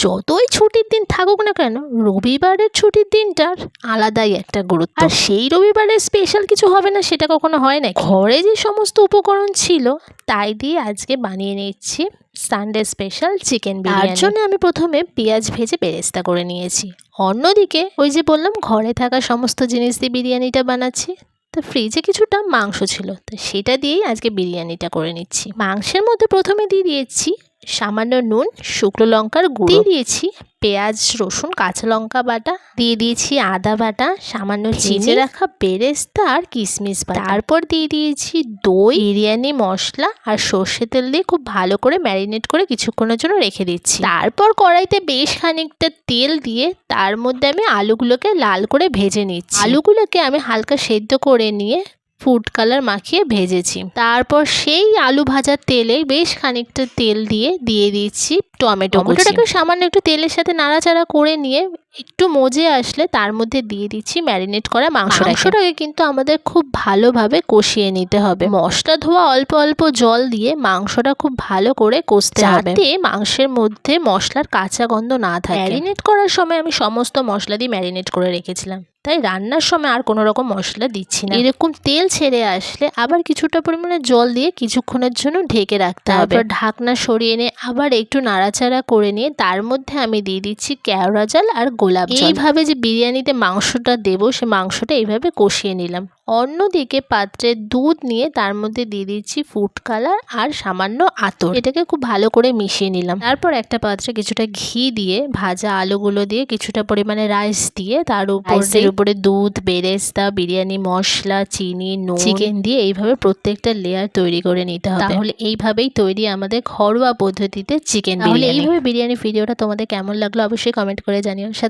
যতই ছুটির দিন থাকুক না কেন রবিবারের ছুটির দিনটার আলাদাই একটা গুরুত্ব। আর সেই রবিবারে স্পেশাল কিছু হবে না সেটা কখনো হয় না ঘরে যে সমস্ত উপকরণ ছিল তাই দিয়ে আজকে বানিয়ে নিচ্ছি সানডে স্পেশাল চিকেন বিরিয়ানি। তার জন্য আমি প্রথমে পেঁয়াজ ভেজে বেরেস্তা করে নিয়েছি। অন্যদিকে ওই যে বললাম ঘরে থাকা সমস্ত জিনিস দিয়ে বিরিয়ানিটা বানাচ্ছি। তো ফ্রিজে কিছুটা মাংস ছিল তো সেটা দিয়েই আজকে বিরিয়ানিটা করে নিচ্ছি। মাংসের মধ্যে প্রথমে দিয়ে দিয়েছি সামান্য নুন শুকনো লঙ্কার গুঁড়ো। দিয়ে দিয়েছি পেঁয়াজ রসুন কাঁচা লঙ্কা বাটা। দিয়ে দিয়েছি আদা বাটা সামান্য চিজে রাখা বেরেস্তা আর কিশমিশ বাটা। তারপর দিয়ে দিয়েছি দই বিরিয়ানি মশলা আর সর্ষে তেল দিয়ে খুব ভালো করে ম্যারিনেট করে কিছুক্ষণের জন্য রেখে দিচ্ছি। তারপর কড়াইতে বেশ খানিকটা তেল দিয়ে তার মধ্যে আমি আলুগুলোকে লাল করে ভেজে নিচ্ছি। আলুগুলোকে আমি হালকা সেদ্ধ করে নিয়ে ফুড কালার মাখিয়ে ভেজেছি। তারপর সেই আলু ভাজার তেলে বেশ খানিকটা তেল দিয়ে দিয়ে দিচ্ছি টমেটো টমেটোটাকে সামান্য একটু তেলের সাথে নাড়াচাড়া করে নিয়ে একটু মজে আসলে তার মধ্যে দিয়ে দিচ্ছি ম্যারিনেট করা মাংস মাংসটাকে কিন্তু আমাদের খুব ভালোভাবে কষিয়ে নিতে হবে। মশলা ধোয়া অল্প অল্প জল দিয়ে মাংসটা খুব ভালো করে কষতে হবে। যাতে মাংসের মধ্যে মশলার কাঁচা গন্ধ না থাকে। ম্যারিনেট করার সময় আমি সমস্ত মশলা দিয়ে ম্যারিনেট করে রেখেছিলাম। তাই রান্নার সময় আর কোনো রকম মশলা দিচ্ছি না। এরকম তেল ছেড়ে আসলে আবার কিছুটা পরিমাণে জল দিয়ে কিছুক্ষণের জন্য ঢেকে রাখতে হবে। তারপর ঢাকনা সরিয়ে নিয়ে আবার একটু নাড়াচাড়া করে নিয়ে তার মধ্যে আমি দিয়ে দিচ্ছি কেওড়া জাল আর গোলাপ এইভাবে যে বিরিয়ানিতে মাংসটা দেবো সে মাংসটা এইভাবে কষিয়ে নিলাম। অন্যদিকে পাত্রে দুধ নিয়ে তার মধ্যে দিয়ে দিচ্ছি ফুড কালার আর সামান্য আতর। এটাকে খুব ভালো করে মিশিয়ে নিলাম। তারপর একটা পাত্রে কিছুটা ঘি দিয়ে ভাজা আলুগুলো দিয়ে কিছুটা পরিমাণে রাইস দিয়ে তার উপর উপরে দুধ বেরেস্তা বিরিয়ানি মশলা চিনি নুন চিকেন দিয়ে এইভাবে প্রত্যেকটা লেয়ার তৈরি করে নিতে হবে। তাহলে এইভাবেই তৈরি আমাদের ঘরোয়া পদ্ধতিতে চিকেন বিরিয়ানি। এইভাবে বিরিয়ানি ভিডিওটা তোমাদের কেমন লাগল অবশ্যই কমেন্ট করে জানিও। সাথে